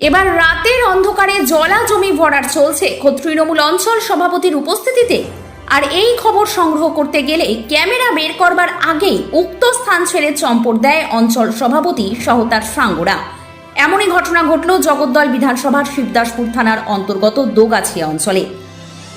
এবার রাতের অন্ধকারে জলা জমি ভরাট চলছে। তৃণমূল অঞ্চল সভাপতির উপস্থিতিতে। আর এই খবর সংগ্রহ করতে গেলে ক্যামেরা বের করবার আগেই উক্ত স্থান ছেড়ে চম্পট দেয় অঞ্চল সভাপতি সহ তার সাঙ্গরা। এমনই ঘটনা ঘটল জগদ্দল বিধানসভার শিবদাসপুর থানার অন্তর্গত দোগাছিয়া অঞ্চলে।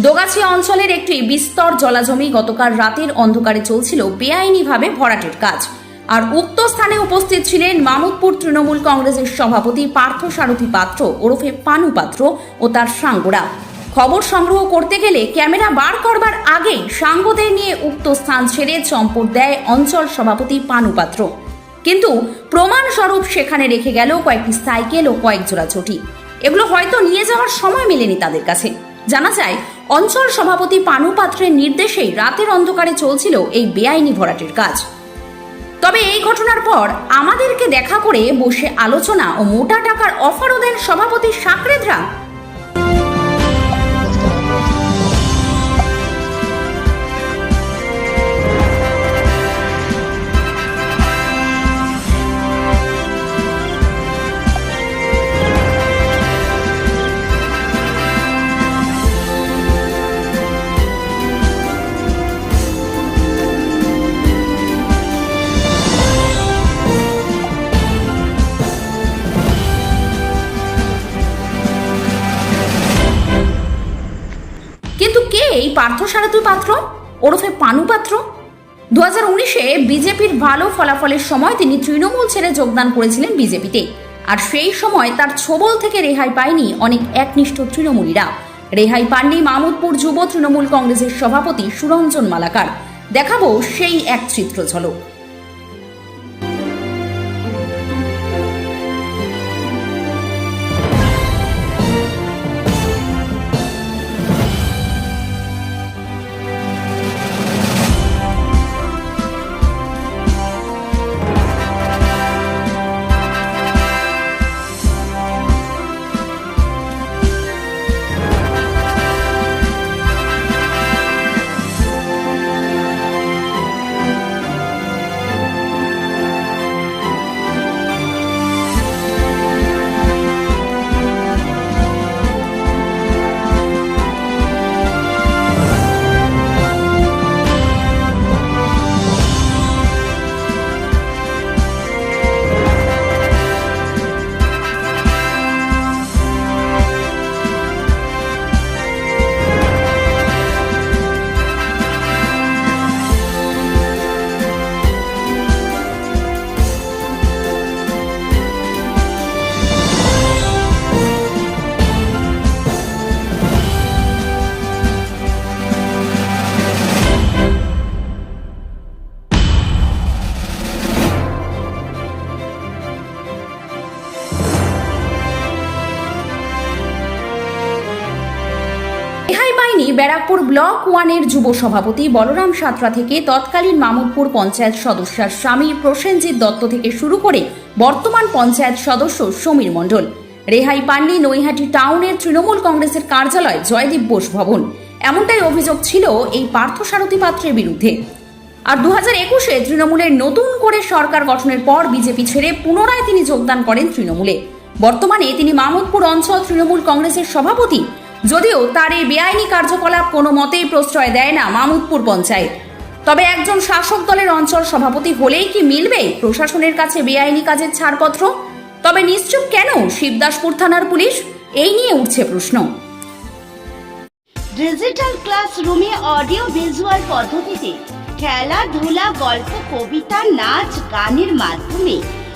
দোগাছিয়া অঞ্চলের একটি বিস্তর জলাজমি গতকাল রাতের অন্ধকারে চলছিল বেআইনিভাবে ভরাটের কাজ। আর উক্ত স্থানে উপস্থিত ছিলেন মামুদপুর তৃণমূল কংগ্রেসের সভাপতি পার্থ সারথী পাত্র, ওরফে পানু পাত্র ও তার সাঙ্গরা। খবর সংগ্রহ করতে গেলে ক্যামেরা বার করবার আগেই সাঙ্গদের নিয়ে উক্ত স্থান ছেড়ে চম্পট দেয় অঞ্চল সভাপতি পানু পাত্র। কিন্তু প্রমাণস্বরূপ সেখানে রেখে গেল কয়েকটি সাইকেল ও কয়েক জোড়া চটি। এগুলো হয়তো নিয়ে যাওয়ার সময় মেলেনি তাদের কাছে। জানা যায়, অঞ্চল সভাপতি পানু পাত্রের নির্দেশেই রাতের অন্ধকারে চলছিল এই বেআইনি ভরাটের কাজ। তবে এই ঘটনার পর আমাদেরকে দেখা করে বসে আলোচনা ও মোটা টাকার অফারও দেন সভাপতি সাকরেদরা। এই পার্থ সারথী পাত্র? ওরফে পানু পাত্র? দু হাজার উনিশে বিজেপির ভালো ফলাফলের সময় তিনি তৃণমূল ছেড়ে যোগদান করেছিলেন বিজেপিতে। আর সেই সময় তার ছোবল থেকে রেহাই পায়নি অনেক একনিষ্ঠ তৃণমূলীরা। রেহাই পাননি মামুদপুর যুব তৃণমূল কংগ্রেসের সভাপতি সুরঞ্জন মালাকার। দেখাবো সেই এক চিত্র ঝলক ব্যারাকপুর ব্লক ওয়ানের যুব সভাপতি বলরাম সাঁতরা থেকে তৎকালীন মামুদপুর পঞ্চায়েত সদস্যার স্বামী প্রসেনজিৎ দত্ত থেকে শুরু করে বর্তমান পঞ্চায়েত সদস্য সমীর মণ্ডল। রেহাই পাননি নৈহাটি টাউনের তৃণমূল কংগ্রেসের কার্যালয় জয়দীপ বোস ভবন। এমনটাই অভিযোগ ছিল এই পার্থসারথী পাত্রের বিরুদ্ধে। আর দু হাজার একুশে তৃণমূলের নতুন করে সরকার গঠনের পর বিজেপি ছেড়ে পুনরায় তিনি যোগদান করেন তৃণমূলে। বর্তমানে তিনি মামুদপুর অঞ্চল তৃণমূল কংগ্রেসের সভাপতি। যদিও তার এই বেআইনি কার্যকলাপ কোনো মতেই প্রশ্রয় দেয় না মামুদপুর পঞ্চায়েত। তবে একজন শাসক দলের অঞ্চল সভাপতি হলেই কি মিলবে প্রশাসনের কাছে বেআইনি কাজের ছাড়পত্র? তবে নিশ্চুপ কেন শিবদাসপুর থানার পুলিশ? এই নিয়ে উঠছে প্রশ্ন। ডিজিটাল ক্লাসরুমে অডিও ভিজুয়াল পদ্ধতিতে খেলাধুলা, গল্প, কবিতা, নাচ, গানের মাধ্যমে